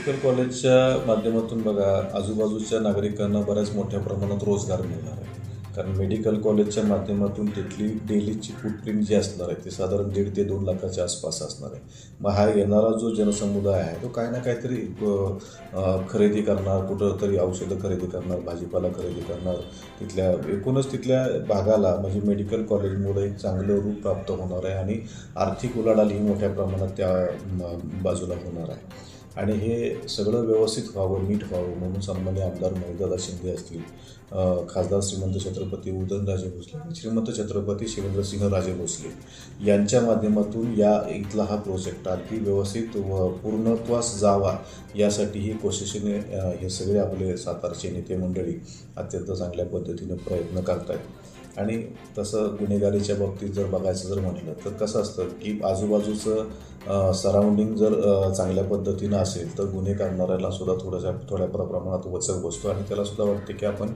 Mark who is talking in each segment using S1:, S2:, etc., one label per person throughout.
S1: Medical कॉलेजच्या माध्यमातून बघा आजूबाजूच्या नागरिकांना बऱ्याच मोठ्या प्रमाणात रोजगार मिळणार आहे. कारण मेडिकल कॉलेजच्या माध्यमातून तिथली डेलीची फुटप्रिंट जी असणार आहे ती साधारण दीड ते दोन लाखाच्या आसपास असणार आहे. मग हा येणारा जो जनसमुदाय आहे तो काही ना काहीतरी खरेदी करणार कुठं तरी औषधं खरेदी करणार भाजीपाला खरेदी करणार. तिथल्या एकूणच तिथल्या भागाला म्हणजे मेडिकल कॉलेजमुळे एक चांगलं रूप प्राप्त होणार आहे आणि आर्थिक उलाढाल ही मोठ्या प्रमाणात त्या बाजूला होणार आहे. आणि हे सगळं व्यवस्थित व्हावं नीट व्हावं म्हणून सन्मान्य आमदार महिदादा शिंदे असतील खासदार श्रीमंत छत्रपती उदयनराजे भोसले श्रीमंत छत्रपती शिवेंद्रसिंह राजे भोसले यांच्या माध्यमातून या इथला हा प्रोजेक्ट अगदी व्यवस्थित व पूर्णत्वास जावा यासाठी ही कोशिशीने हे सगळे आपले सातारचे नेते मंडळी अत्यंत चांगल्या पद्धतीने प्रयत्न करत आहेत आणि तसं गुन्हेगारीच्या बाबतीत जर बघायचं जर म्हटलं तर कसं असतं की आजूबाजूचं सराउंडिंग जर चांगल्या पद्धतीनं असेल तर गुन्हे करणाऱ्याला सुद्धा थोड्याशा थोड्या प्रमाणात वचक बसतो आणि त्याला सुद्धा वाटते की आपण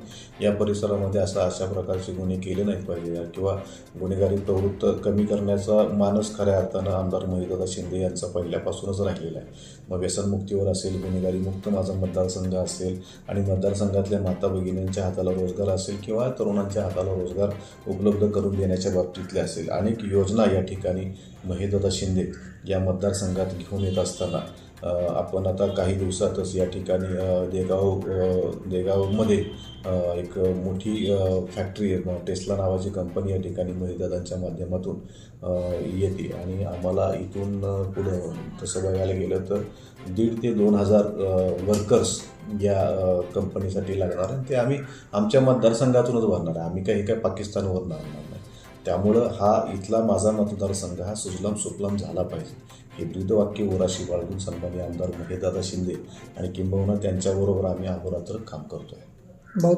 S1: या परिसरामध्ये असा अशा प्रकारचे गुन्हे केले नाहीत पाहिजे किंवा गुन्हेगारी प्रवृत्त कमी करण्याचा मानस खऱ्या अर्थानं आमदार मोहितदादा शिंदे यांचा पहिल्यापासूनच राहिलेला आहे. मग व्यसनमुक्तीवर असेल गुन्हेगारी मुक्त माझा मतदारसंघ असेल आणि मतदारसंघातल्या माता भगिनींच्या हाताला रोजगार असेल किंवा तरुणांच्या हाताला रोजगार उपलब्ध करून देण्याच्या बाबतीतले असेल अनेक योजना या ठिकाणी महेदादा शिंदे या मतदारसंघात घेऊन येत असताना आपण आता काही दिवसातच या ठिकाणी देगाव देगावमध्ये एक मोठी फॅक्टरी आहे टेस्ला नावाची कंपनी या ठिकाणी महिदादांच्या माध्यमातून येते. आणि आम्हाला इथून पुढं तसं बघायला गेलं तर दीड ते दोन हजार वर्कर्स या कंपनीसाठी लागणार आणि ते आम्ही आमच्या मतदारसंघातूनच भरणार आहे. आम्ही काही काय पाकिस्तानवर आणणार नाही. त्यामुळं हा इथला माझा मतदारसंघ हा सुजलाम सुफलाम झाला पाहिजे. हे ब्रीदवाक्य ओराशी बाळगून सन्मान्य आमदार महेदादा शिंदे आणि किंबहुना त्यांच्याबरोबर आम्ही अहोरात्र काम करतोय.
S2: भाऊ